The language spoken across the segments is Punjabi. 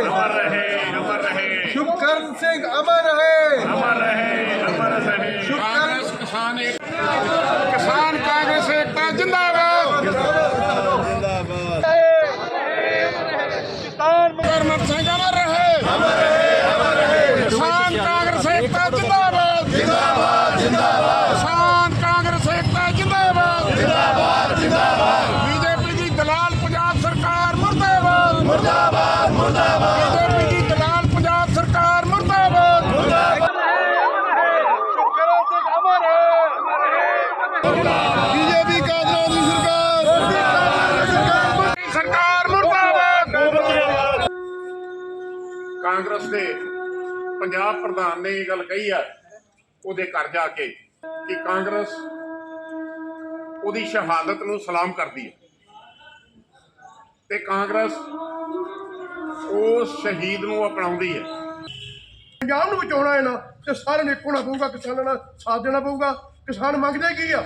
ਅਮਰ ਰਹੇ ਅਮਰ ਰਹੇ ਸ਼ੁਭਕਰਨ ਸਿੰਘ ਅਮਰ ਰਹੇ ਅਮਰ ਰਹੇ ਅਮਰ ਰਹੇ ਸ਼ੁਭਕਰਨ ਕਿਸਾਨ ਕਿਸਾਨ ਕਾਂਗਰਸ ਏਕਤਾ ਜਿੰਦਾਬਾਦ ਅਮਰ ਰਹੇ ਕਿਸਾਨ ਕਾਂਗਰਸ ਏਕਤਾ ਜਿੰਦਾਬਾਦ ਜਿੰਦਾਬਾਦ ਜਿੰਦਾਬਾਦ ਕਿਸਾਨ ਕਾਂਗਰਸ ਏਕਤਾ ਜਿੰਦਾਬਾਦ ਜਿੰਦਾਬਾਦ ਜਿੰਦਾਬਾਦ ਬੀਜੇਪੀ ਦੀ ਦਲਾਲ ਪੰਜਾਬ ਸਰਕਾਰ ਮੁਰਦਾਬਾਦ ਮੁਰਦਾਬਾਦ ਮੁਰਦਾਬਾਦ ਬੀਜੇਪੀ ਦੀ ਦਲਾਲ ਪੰਜਾਬ ਸਰਕਾਰ ਮੁਰਦਾਬਾਦ ਬੀਜੇਪੀ ਕਾਂਗਰਸ ਦੀ ਸਰਕਾਰ ਸਰਕਾਰ ਮੁਰਦਾਬਾਦ ਕਾਂਗਰਸ ਦੇ ਪੰਜਾਬ ਪ੍ਰਧਾਨ ਨੇ ਇਹ ਗੱਲ ਕਹੀ ਆ ਉਹਦੇ ਘਰ ਜਾ ਕੇ ਕਿ ਕਾਂਗਰਸ ਉਹਦੀ ਸ਼ਹਾਦਤ ਨੂੰ ਸਲਾਮ ਕਰਦੀ ਹੈ ਤੇ ਕਾਂਗਰਸ ਉਸ ਸ਼ਹੀਦ ਨੂੰ ਅਪਣਾਉਂਦੀ ਹੈ ਪੰਜਾਬ ਨੂੰ ਬਚਾਉਣਾ ਹੈ ਨਾ ਤੇ ਸਾਰਿਆਂ ਨੂੰ ਇੱਕ ਹੋਣਾ ਪਊਗਾ ਕਿਸਾਨਾਂ ਨਾਲ ਸਾਥ ਦੇਣਾ ਪਊਗਾ। ਕਿਸਾਨ ਮੰਗਦੇ ਕੀ ਆ?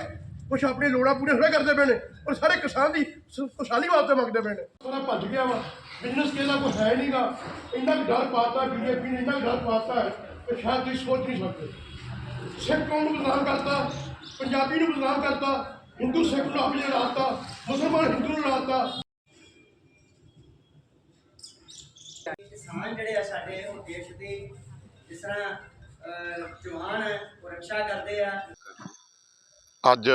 ਕੁਛ ਆਪਣੀ ਲੋੜਾਂ ਪੂਰੀਆਂ ਥੋੜ੍ਹਾ ਕਰਦੇ ਪਏ ਨੇ ਔਰ ਸਾਰੇ ਕਿਸਾਨ ਦੀ ਖੁਸ਼ਹਾਲੀ ਵਾਸਤੇ ਮੰਗਦੇ ਪਏ ਨੇ। ਸਾਰਾ ਭੱਜ ਗਿਆ ਵਾ। ਬਿਜ਼ਨਸ ਕਿਹਦਾ ਕੋਈ ਹੈ ਨਹੀਂਗਾ। ਇੰਨਾ ਕੁ ਡਰ ਪਾਤਾ ਬੀਜੇਪੀ ਨੇ ਇੰਨਾ ਕੁ ਡਰ ਪਾਤਾ ਹੈ ਕਿ ਸ਼ਾਇਦ ਤੁਸੀਂ ਸੋਚ ਨਹੀਂ ਸਕਦੇ। ਸਿੱਖ ਕੌਮ ਨੂੰ ਬਦਨਾਮ ਕਰਤਾ ਪੰਜਾਬੀ ਨੂੰ ਬਦਨਾਮ ਕਰਤਾ ਹਿੰਦੂ ਸਿੱਖ ਨੂੰ ਆਪਣੀ ਲੜਾਤਾ ਮੁਸਲਮਾਨ ਹਿੰਦੂ ਨੂੰ ਲੜਾਤਾ ਕਿਸਾਨ ਜਿਹੜੇ ਆ ਸਾਡੇ ਉਹ ਦੇਸ਼ ਦੀ ਜਿਸ ਤਰ੍ਹਾਂ ਜਵਾਨ ਹੈ ਉਹ ਰੱਖਿਆ ਕਰਦੇ ਆ। ਅੱਜ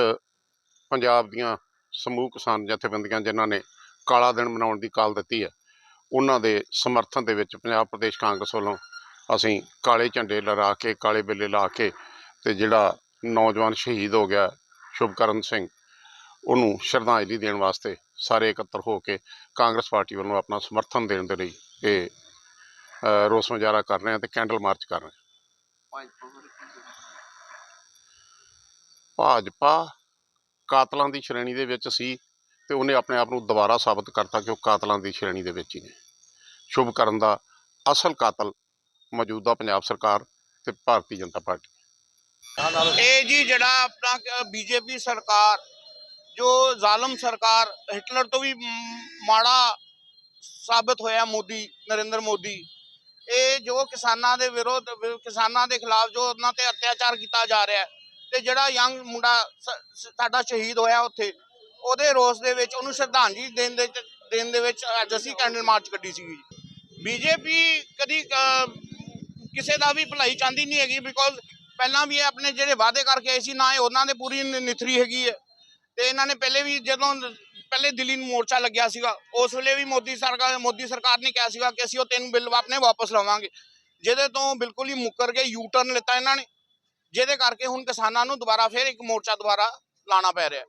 ਪੰਜਾਬ ਦੀਆਂ ਸਮੂਹ ਕਿਸਾਨ ਜਥੇਬੰਦੀਆਂ ਜਿਨ੍ਹਾਂ ਨੇ ਕਾਲਾ ਦਿਨ ਮਨਾਉਣ ਦੀ ਕਾਲ ਦਿੱਤੀ ਹੈ ਉਹਨਾਂ ਦੇ ਸਮਰਥਨ ਦੇ ਵਿੱਚ ਪੰਜਾਬ ਪ੍ਰਦੇਸ਼ ਕਾਂਗਰਸ ਵੱਲੋਂ ਅਸੀਂ ਕਾਲੇ ਝੰਡੇ ਲਹਿਰਾ ਕੇ, ਕਾਲੇ ਬੇਲੇ ਲਾ ਕੇ ਤੇ ਜਿਹੜਾ ਨੌਜਵਾਨ ਸ਼ਹੀਦ ਹੋ ਗਿਆ ਸ਼ੁਭਕਰਨ ਸਿੰਘ, ਉਹਨੂੰ ਸ਼ਰਧਾਂਜਲੀ ਦੇਣ ਵਾਸਤੇ ਸਾਰੇ ਇਕੱਤਰ ਹੋ ਕੇ ਕਾਂਗਰਸ ਪਾਰਟੀ ਵੱਲੋਂ ਆਪਣਾ ਸਮਰਥਨ ਦੇਣ ਦੇ ਲਈ ਇਹ ਰੋਸ ਮੁਜ਼ਾਹਰਾ ਕਰ ਰਹੇ ਹਾਂ ਤੇ ਕੈਂਡਲ ਮਾਰਚ ਕਰ ਰਹੇ ਹਾਂ। ਭਾਜਪਾ ਕਾਤਲਾਂ ਦੀ ਸ਼੍ਰੇਣੀ ਦੇ ਵਿੱਚ ਸੀ ਤੇ ਉਹਨੇ ਆਪਣੇ ਆਪ ਨੂੰ ਦੁਬਾਰਾ ਸਾਬਤ ਕਰਤਾ ਕਿ ਉਹ ਕਾਤਲਾਂ ਦੀ ਸ਼੍ਰੇਣੀ ਦੇ ਵਿੱਚ ਹੀ ਨੇ। ਸ਼ੁਭ ਕਰਨ ਦਾ ਅਸਲ ਕਾਤਲ ਮੌਜੂਦਾ ਪੰਜਾਬ ਸਰਕਾਰ ਤੇ ਭਾਰਤੀ ਜਨਤਾ ਪਾਰਟੀ। ਇਹ ਜੀ ਜਿਹੜਾ ਆਪਣਾ ਬੀਜੇਪੀ ਸਰਕਾਰ, ਜੋ ਜ਼ਾਲਮ ਸਰਕਾਰ, ਹਿਟਲਰ ਤੋਂ ਵੀ ਮਾੜਾ ਸਾਬਤ ਹੋਇਆ ਮੋਦੀ, ਨਰਿੰਦਰ ਮੋਦੀ, ਇਹ ਜੋ ਕਿਸਾਨਾਂ ਦੇ ਵਿਰੋਧ ਕਿਸਾਨਾਂ ਦੇ ਖਿਲਾਫ ਜੋ ਉਹਨਾਂ ਤੇ ਅਤਿਆਚਾਰ ਕੀਤਾ ਜਾ ਰਿਹਾ ਤੇ ਜਿਹੜਾ ਯੰਗ ਮੁੰਡਾ ਸਾਡਾ ਸ਼ਹੀਦ ਹੋਇਆ ਉੱਥੇ, ਉਹਦੇ ਰੋਸ ਦੇ ਵਿੱਚ ਉਹਨੂੰ ਸ਼ਰਧਾਂਜਲੀ ਦੇਣ ਦੇ ਦੇਣ ਦੇ ਵਿੱਚ ਅੱਜ ਅਸੀਂ ਕੈਂਡਲ ਮਾਰਚ ਕੱਢੀ ਸੀਗੀ ਬੀਜੇਪੀ ਕਦੀ ਕਿਸੇ ਦਾ ਵੀ ਭਲਾਈ ਚਾਹੁੰਦੀ ਨਹੀਂ ਹੈਗੀ ਬਿਕੋਜ਼ ਪਹਿਲਾਂ ਵੀ ਇਹ ਆਪਣੇ ਜਿਹੜੇ ਵਾਅਦੇ ਕਰਕੇ ਆਏ ਸੀ, ਨਾ ਇਹ ਉਹਨਾਂ ਦੇ ਪੂਰੀ ਨ- ਨਿਥਰੀ ਹੈਗੀ ਹੈ। ਤੇ ਇਹਨਾਂ ਨੇ ਪਹਿਲੇ ਵੀ ਜਦੋਂ ਪਹਿਲੇ ਦਿੱਲੀ ਨੂੰ ਮੋਰਚਾ ਲੱਗਿਆ ਸੀਗਾ, ਉਸ ਵੇਲੇ ਵੀ ਮੋਦੀ ਸਰਕਾਰ ਮੋਦੀ ਸਰਕਾਰ ਨੇ ਕਿਹਾ ਸੀਗਾ ਕਿ ਅਸੀਂ ਉਹ ਤਿੰਨ ਬਿੱਲ ਆਪਣੇ ਵਾਪਸ ਲਵਾਂਗੇ। ਜਿਹਦੇ ਤੋਂ ਬਿਲਕੁਲ ਹੀ ਮੁੱਕਰ ਕੇ ਯੂ ਟਰਨ ਲਿੱਤਾ ਇਹਨਾਂ ਨੇ। ਜਿਹਦੇ ਕਰਕੇ ਹੁਣ ਕਿਸਾਨਾਂ ਨੂੰ ਦੁਬਾਰਾ ਫਿਰ ਇੱਕ ਮੋਰਚਾ ਦੁਬਾਰਾ ਲਾਣਾ ਪੈ ਰਿਹਾ।